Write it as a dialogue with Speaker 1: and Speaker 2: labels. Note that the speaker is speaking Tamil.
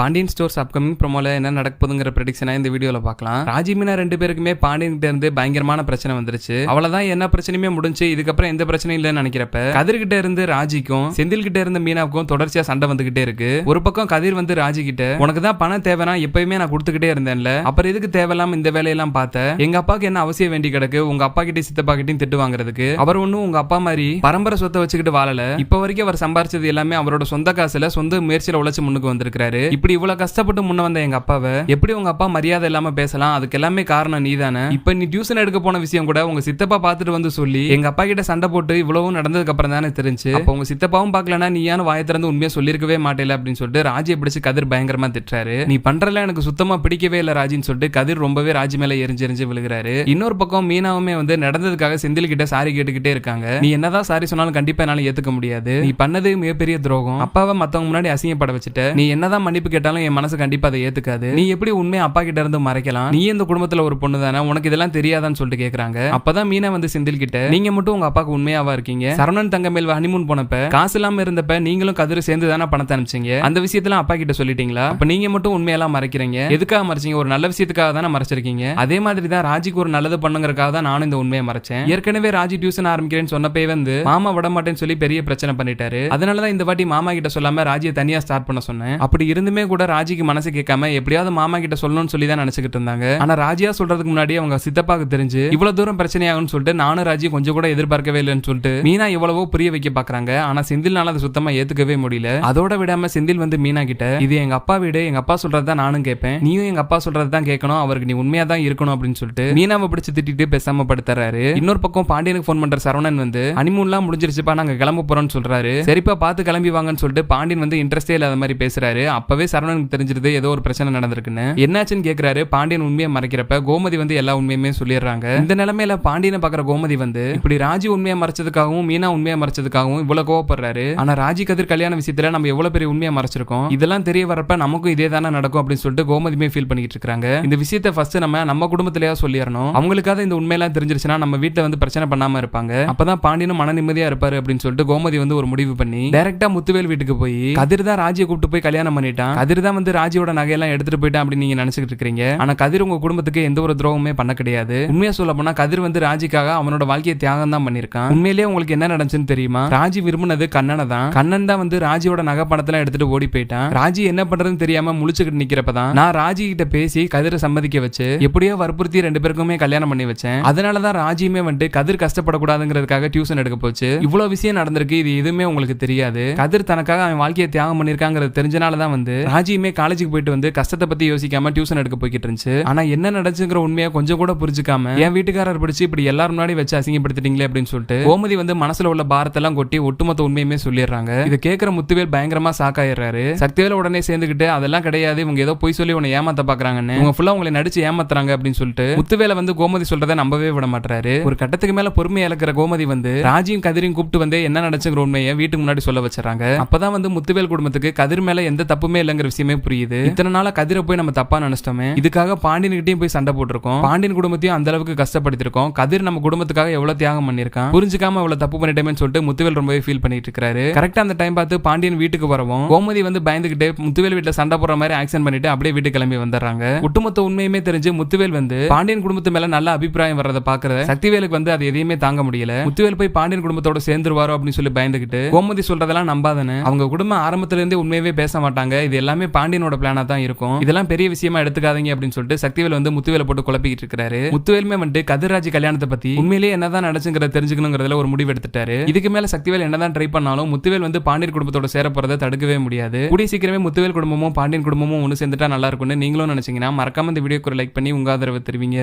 Speaker 1: பாண்டியன் ஸ்டோர்ஸ் அப்கமிங் ப்ரோமோல என்ன நடக்க போதுங்கிற ப்ரெடிக்ஷனா இந்த வீடியோல பார்க்கலாம். ராஜி மீனா ரெண்டு பேருக்குமே பாண்டியன் கிட்ட இருந்து பயங்கரமான பிரச்சனை வந்துருச்சு. அவ்வளவுதான் என்ன பிரச்சனையுமே முடிஞ்சு இதுக்கப்புறம் எந்த பிரச்சனையும் இல்லைன்னு நினைக்கிறப்ப கதிர் கிட்ட இருந்து ராஜிக்கும் செந்தில் கிட்ட இருந்து மீனாவுக்கும் தொடர்ச்சியா சண்டை வந்துகிட்டே இருக்கு. ஒரு பக்கம் கதிர் வந்து ராஜி கிட்ட உனக்கு தான் பணம் தேவைனா எப்பயுமே நான் கொடுத்துக்கிட்டே இருந்தேன்ல. அப்புறம் எதுக்கு தேவையில்லாம இந்த வேலையெல்லாம் பார்த்த? எங்க அப்பாக்கு என்ன அவசியம் வேண்டி கிடக்கு? உங்க அப்பா கிட்டே சித்தப்பா கிட்டையும் திட்டு வாங்குறதுக்கு. அவர் ஒன்னும் உங்க அப்பா மாதிரி பரம்பரை சொத்தை வச்சுக்கிட்டு வாழல. இப்ப வரைக்கும் அவர் சம்பாரிச்சது எல்லாமே அவரோட சொந்த காசுல சொந்த முயற்சியில உழைச்சு முன்னுக்கு வந்திருக்காரு இப்படி இவ்வளவு கஷ்டப்பட்டு முன்ன வந்த எங்க அப்பாவை எப்படி உங்க அப்பா மரியாதை இல்லாம பேசலாம்? அதுக்கு எல்லாமே காரணம் நீதானே? இப்ப நீ டியூஷன் எடுக்க போன விஷயம் கூட உங்க சித்தப்பா பார்த்துட்டு வந்து சொல்லி எங்க அப்பா கிட்ட சண்டை போட்டு இவ்வளவும் நடந்ததுக்கு அப்புறம் தானே தெரிஞ்சு அப்ப உங்க சித்தப்பாவும் பார்க்கலனா நீ ஏன் வாயை திறந்து உண்மையா சொல்லிருக்கவே மாட்டேல அப்படின்னு சொல்லிட்டு ராஜியை பிடிச்சு கதிர் பயங்கரமா திட்டுறாரு. நீ பண்றல எனக்கு சுத்தமா பிடிக்கவே இல்ல ராஜின்னு சொல்லிட்டு கதிர் ரொம்பவே ராஜி மேல எரிஞ்சு எரிஞ்சு விழுகிறாரு. இன்னொரு பக்கம் மீனாவுமே வந்து நடந்ததுக்காக செந்தில் கிட்ட சாரி கேட்டுக்கிட்டே இருக்காங்க. நீ என்னதான் சாரி சொன்னாலும் கண்டிப்பா என்னால ஏத்துக்க முடியாது. நீ பண்ணது மிகப்பெரிய துரோகம். அப்பாவை மத்தவங்க முன்னாடி அசிங்கப்பட வச்சுட்ட. நீ என்னதான் மன்னிப்பு கேட்டாலும் என் மனசு கண்டிப்பா அதை ஏத்துக்காது. நீ எப்படி உண்மையை அப்பா கிட்ட இருந்து மறைக்கலாம்? நீ இந்த குடும்பத்துல ஒரு பொண்ணு தானே உனக்கு இதெல்லாம் தெரியாதான்னு சொல்லிட்டு கேக்குறாங்க. அப்பதான் மீனா வந்து செந்தில் கிட்ட நீங்க மட்டும் உங்க அப்பாக்கு உண்மையாவா இருக்கீங்க? சரவணன் தங்கமேல் ஹனிமூன் போனப்ப காசு இல்லாம இருந்தப்ப நீங்களும் கதிர சேர்ந்து தானே பணத்தை அனுப்பிச்சீங்க? அந்த விஷயத்துல அப்பா கிட்ட சொல்லிட்டீங்களா? அப்ப நீங்க மட்டும் உண்மையெல்லாம் மறைக்கிறீங்க? எதுக்காக மறைச்சீங்க? ஒரு நல்ல விஷயத்துக்காக தானே மறைச்சிருக்கீங்க? அதே மாதிரி தான் ராஜிக்கு ஒரு நல்லது பண்ணுங்கறக்காக தான் நானும் இந்த உண்மையை மறைச்சேன். ஏற்கனவே ராஜி டியூஷன் ஆரம்பிக்கிறேன்னு சொன்னப்பே வந்து மாமா விட மாட்டேன்னு சொல்லி பெரிய பிரச்சனை பண்ணிட்டாரு. அதனாலதான் இந்த வாட்டி மாமா கிட்ட சொல்லாம ராஜியை தனியா ஸ்டார்ட் பண்ண சொன்னேன். அப்படி இருந்துமே கூட ராஜிக்கு மனசு கேட்காம எப்படியாவது மாமா கிட்ட சொல்லணும்னு சொல்லி தான் நினைச்சுக்கிட்டு இருந்தாங்க. ஆனா ராஜியா சொல்றதுக்கு முன்னாடி அவங்க சித்தப்பாக்கு தெரிஞ்சு இவ்வளவு தூரம் பிரச்சனையாகும்னு சொல்லிட்டு நானும் ராஜி கொஞ்சம் கூட எதிர்பார்க்கவே இல்லைன்னு சொல்லிட்டு மீனா எவ்வளவோ புரிய வைக்க பாக்குறாங்க. ஆனா செந்தில்னால அதை சுத்தமா ஏத்துக்கவே முடியல. அதோட விடாம செந்தில் வந்து மீனா கிட்ட இது எங்க அப்பா வீடு எங்க அப்பா சொல்றதுதான் நானும் கேட்பேன். நீயும் எங்க அப்பா சொல்றதுதான் கேட்கணும். அவருக்கு நீ உண்மையா தான் இருக்கணும் அப்படின்னு சொல்லிட்டு மீனாவை பிடிச்சு திட்டிட்டு பேசாம படுத்துறாரு. இன்னொரு பக்கம் பாண்டியனுக்கு ஃபோன் பண்ற சரவணன் வந்து அனிமூன்லாம் முடிஞ்சிருச்சுப்பா நாங்க கிளம்ப போறோம்னு சொல்றாரு. சரிப்பா பார்த்து கிளம்பி வாங்கன்னு சொல்லிட்டு பாண்டியன் வந்து இன்ட்ரெஸ்டே இல்லாத மாதிரி பேசுறாரு. அப்பவே சரவணனுக்கு தெரிஞ்சிருது ஏதோ ஒரு பிரச்சனை நடந்திருக்குன்னு. என்னாச்சுன்னு கேக்குறாரு. பாண்டியன் உண்மையை மறைக்கிறப்ப கோமதி வந்து எல்லா உண்மையுமே சொல்லிடுறாங்க. இந்த நிலைமையில பாண்டியனை பாக்குற கோமதி வந்து இப்படி ராஜி உண்மையை மறைச்சதுக்காகவும் மீனா உண்மையை மறைச்சதுக்காகவும் இவ்வளவு கோவப்படுறாரு. ஆனா ராஜி கதிர் கல்யாண விஷயத்துல நம்ம எவ்வளவு பெரிய உண்மையை மறைச்சிருக்கோம்? இதெல்லாம் தெரிய வரப்ப நமக்கும் இதே தானே நடக்கும் அப்படின்னு சொல்லிட்டு கோமதியுமே ஃபீல் பண்ணிட்டு இருக்காங்க. இந்த விஷயத்தை ஃபர்ஸ்ட் நம்ம நம்ம குடும்பத்திலேயே சொல்லிடணும். அவங்களுக்காக இந்த உண்மையெல்லாம் தெரிஞ்சிருச்சுன்னா நம்ம வீட்டுல வந்து பிரச்சனை பண்ணாம இருப்பாங்க. அப்பதான் பாண்டியனும் மன நிம்மதியா இருப்பாரு அப்படின்னு சொல்லிட்டு கோமதி வந்து ஒரு முடிவு பண்ணி டைரக்டா முத்துவேல் வீட்டுக்கு போய் கதிர் தான் ராஜியை கூப்பிட்டு போய் கல்யாணம் பண்ணிட்டான். கதிர் தான் வந்து ராஜியோட நகையெல்லாம் எடுத்துட்டு போயிட்டான் அப்படின்னு நீங்க நினைச்சிட்டு இருக்கீங்க ஆனா கதிர் உங்க குடும்பத்துக்கு எந்த ஒரு துரோகமே பண்ண கிடையாது. உண்மையா சொல்ல போனா கதிர் வந்து ராஜிக்காக அவனோட வாழ்க்கையை தியாகம் தான் பண்ணிருக்கான் உண்மையிலேயே உங்களுக்கு என்ன நடந்துச்சுன்னு தெரியுமா? ராஜி விரும்பினது கண்ணனை தான். கண்ணன் தான் வந்து ராஜியோட நகை பணத்தெல்லாம் எடுத்துட்டு ஓடி போயிட்டான். ராஜி என்ன பண்றதுன்னு தெரியாம முழிச்சுக்கிட்டு நிக்கிறப்பதான் நான் ராஜி கிட்ட பேசி கதிரை சம்மதிக்க வச்சு எப்படியோ வற்புறுத்தி ரெண்டு பேருக்குமே கல்யாணம் பண்ணி வச்சேன். அதனாலதான் ராஜியுமே வந்துட்டு கதிர் கஷ்டப்படக்கூடாதுங்கிறதுக்காக டியூஷன் எடுக்க போச்சு. இவ்வளவு விஷயம் நடந்திருக்கு இது எதுவுமே உங்களுக்கு தெரியாது. கதிர் தனக்காக அவன் வாழ்க்கையை தியாகம் பண்ணிருக்காங்கிறது தெரிஞ்சனால தான் வந்து ராஜியுமே காலேஜுக்கு போயிட்டு வந்து கஷ்டத்தை பத்தி யோசிக்காம டியூஷன் எடுக்க போய்கிட்டு இருந்துச்சு. ஆனா என்ன நடச்சுங்கிற உண்மையை கொஞ்சம் கூட புரிஞ்சுக்காம என் வீட்டுக்காரர் பிடிச்சி இப்படி எல்லாரும் முன்னாடி வச்சு அசிங்கப்படுத்திட்டீங்களே அப்படின்னு சொல்லிட்டு கோமதி வந்து மனசுல உள்ள பாரத்தெல்லாம் கொட்டி ஒட்டுமொத்த உண்மையுமே சொல்லிடுறாங்க. இது கேட்கிற முத்துவேல் பயங்கரமா சாக்காயிடுறாரு சக்திவேல உடனே சேர்ந்துக்கிட்டு அதெல்லாம் கிடையாது இவங்க ஏதோ போய் சொல்லி உன்னை ஏமாத்த பாக்குறாங்கன்னு. இவங்க ஃபுல்லா உங்களை நடிச்சு ஏமாத்துறாங்க அப்படின்னு சொல்லிட்டு முத்துவேல வந்து கோமதி சொல்றதை நம்பவே விட மாட்டாரு ஒரு கட்டத்துக்கு மேல பொறுமையா இழக்கிற கோமதி வந்து ராஜியும் கதிரையும் கூப்பிட்டு வந்து என்ன நடச்சுங்கிற உண்மையை வீட்டுக்கு முன்னாடி சொல்ல வச்சுறாங்க அப்பதான் வந்து முத்துவேல் குடும்பத்துக்கு கதிர் மேல எந்த தப்புமே இல்லைங்கிற விஷயமே புரியுது. இத்தனை நாளா கதிரை போய் நம்ம தப்பா நினைச்சிட்டோமே. இதுக்காக பாண்டியன் கிட்டயும் போய் சண்டை போட்டிருக்கோம். பாண்டியன் குடும்பத்தையும் அந்த அளவுக்கு கஷ்டப்படுத்திருக்கோம் கதிர் நம்ம குடும்பத்துக்காக எவ்வளவு தியாகம் பண்ணிருக்கான் புரிஞ்சுக்காம அவ்வளவு தப்பு பண்ணிட்டேன்னு சொல்லிட்டு முத்துவேல் ரொம்பவே ஃபீல் பண்ணிட்டு இருக்காரு கரெக்டா அந்த டைம் பார்த்து பாண்டியன் வீட்டுக்கு வரவும். கோமதி வந்து பயந்துகிட்டு முத்துவேல் வீட்டுல சண்டை போடுற மாதிரி ஆக்சன் பண்ணிட்டு அப்படியே வீட்டுக்கு கிளம்பி வந்துடுறாங்க. ஒட்டுமொத்த உண்மையுமே தெரிஞ்சு முத்துவேல் வந்து பாண்டியன் குடும்பத்து மேல நல்ல அபிப்பிராயம் வர்றதை பாக்குற சக்திவேலுக்கு வந்து அது எதையுமே தாங்க முடியல. முத்துவேல் போய் பாண்டியன் குடும்பத்தோட சேர்ந்துருவாரோ அப்படின்னு சொல்லி பயந்துகிட்டு கோமதி சொல்றதெல்லாம் நம்பாதானே அவங்க குடும்பம் ஆரம்பத்துல இருந்தே உண்மையவே பேச மாட்டாங்க. இது எல்லாமே எல்லாமே பாண்டியனோட பிளானா தான் இருக்கும். இதெல்லாம் பெரிய விஷயமா எடுத்துக்காதீங்க அப்படின்னு சொல்லிட்டு சக்திவேல் வந்து முத்துவேல போட்டு குழப்பிக்கிட்டு இருக்காரு முத்துவேலுமே வந்துட்டு கதிராஜ் கல்யாணத்தை பத்தி உண்மையிலேயே என்னதான் நடச்சுங்கிறத தெரிஞ்சுக்கணுங்கிறதுல ஒரு முடிவு எடுத்துட்டாரு. இதுக்கு மேல சக்திவேல் என்னதான் ட்ரை பண்ணாலும் முத்துவேல் வந்து பாண்டியன் குடும்பத்தோட சேர போறதை தடுக்கவே முடியாது. கூடிய சீக்கிரமே முத்துவேல் குடும்பமும் பாண்டியன் குடும்பமும் ஒன்று சேர்ந்துட்டா நல்லா இருக்கும்னு நீங்களும் நினைச்சீங்கன்னா மறக்காம இந்த வீடியோக்கு லைக் பண்ணி உங்க ஆதரவு தெரிவிங்க.